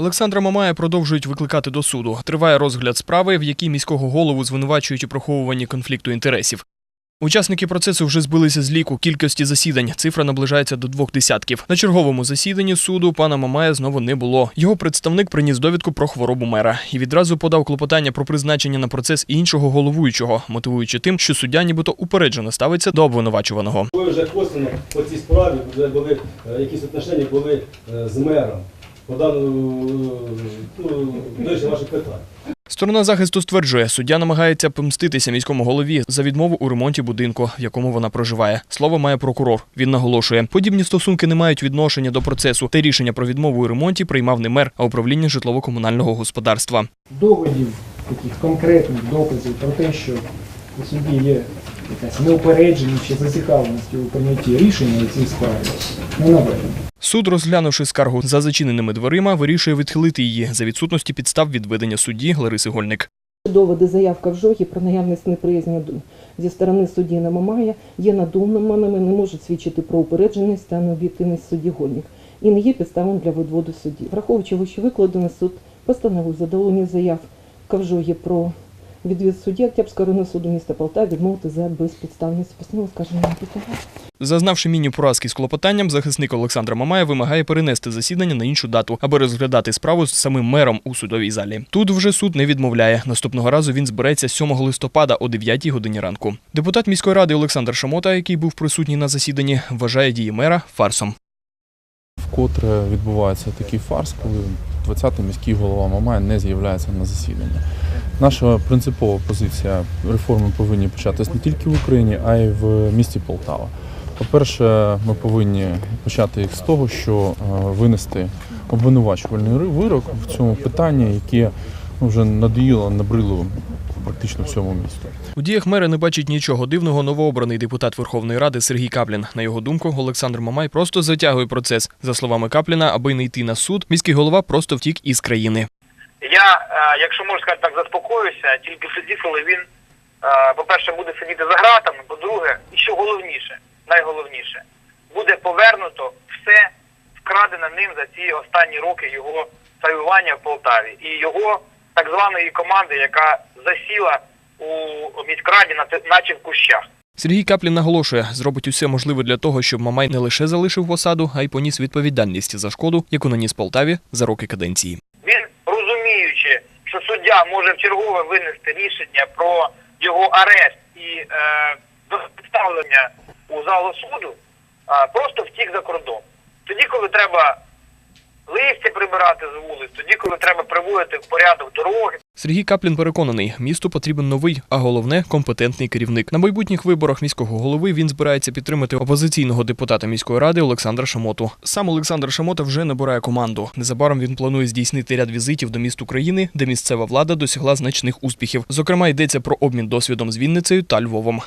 Олександра Мамая продовжують викликати до суду. Триває розгляд справи, в якій міського голову звинувачують у приховуванні конфлікту інтересів. Учасники процесу вже збилися з ліку кількості засідань. Цифра наближається до двох десятків. На черговому засіданні суду пана Мамая знову не було. Його представник приніс довідку про хворобу мера і відразу подав клопотання про призначення на процес іншого головуючого, мотивуючи тим, що суддя нібито упереджено ставиться до обвинувачуваного. Ви вже косвенно по цій справі вже були е, якісь отношення були е, з мером по даному ну, ваших питань. Сторона захисту стверджує, суддя намагається помститися міському голові за відмову у ремонті будинку, в якому вона проживає. Слово має прокурор. Він наголошує, подібні стосунки не мають відношення до процесу, та рішення про відмову у ремонті приймав не мер, а управління житлово-комунального господарства. доводів, таких конкретних доказів про те, що у суді є якась неупередженість чи зацікавленість у прийнятті рішення у цій справі, не наведено. Суд, розглянувши скаргу за зачиненими дверима, вирішує відхилити її за відсутності підстав відведення судді Лариси Гольник. Доводи заявка в жогі про наявність неприязні зі сторони судді Намамая є надуманими, не можуть свідчити про упередженість та необ'єктивність судді Гольник і не є підставом для відводу судді. Враховуючи вище викладене, суд постановив задоволення заявка в жогі про відвід судді Октябрського районного суду міста Полтава відмовити за безпідставність постанови скаженого на підставі. Зазнавши міні поразки з клопотанням, захисник Олександра Мамая вимагає перенести засідання на іншу дату, аби розглядати справу з самим мером у судовій залі. Тут вже суд не відмовляє. Наступного разу він збереться 7 листопада о 9 годині ранку. Депутат міської ради Олександр Шамота, який був присутній на засіданні, вважає дії мера фарсом. Вкотре відбувається такий фарс, коли 20-й міський голова Мамай не з'являється на засідання. Наша принципова позиція реформи повинні початись не тільки в Україні, а й в місті Полтава. По-перше, ми повинні почати їх з того, що е, винести обвинувачувальний вирок в цьому питанні, яке вже надоїло, набрило практично всьому місту. У діях мера не бачить нічого дивного новообраний депутат Верховної Ради Сергій Каплін. На його думку, Олександр Мамай просто затягує процес. За словами Капліна, аби не йти на суд, міський голова просто втік із країни. Я, е, якщо можна сказати так, заспокоюся, тільки тоді, коли він, е, по-перше, буде сидіти за ґратами, по-друге, і що головніше, найголовніше, буде повернуто все вкрадене ним за ці останні роки його царювання в Полтаві і його так званої команди, яка засіла у міськраді, на- наче в кущах. Сергій Каплін наголошує, зробить усе можливе для того, щоб Мамай не лише залишив посаду, а й поніс відповідальність за шкоду, яку наніс Полтаві за роки каденції. Він, розуміючи, що суддя може вчергове винести рішення про його арешт і е, представлення у залу суду, а, просто втік за кордон. Тоді, коли треба листя прибирати з вулиць, тоді, коли треба приводити в порядок дороги, Сергій Каплін переконаний, місту потрібен новий, а головне компетентний керівник. На майбутніх виборах міського голови він збирається підтримати опозиційного депутата міської ради Олександра Шамоту. Сам Олександр Шамота вже набирає команду. Незабаром він планує здійснити ряд візитів до міст України, де місцева влада досягла значних успіхів. Зокрема, йдеться про обмін досвідом з Вінницею та Львовом.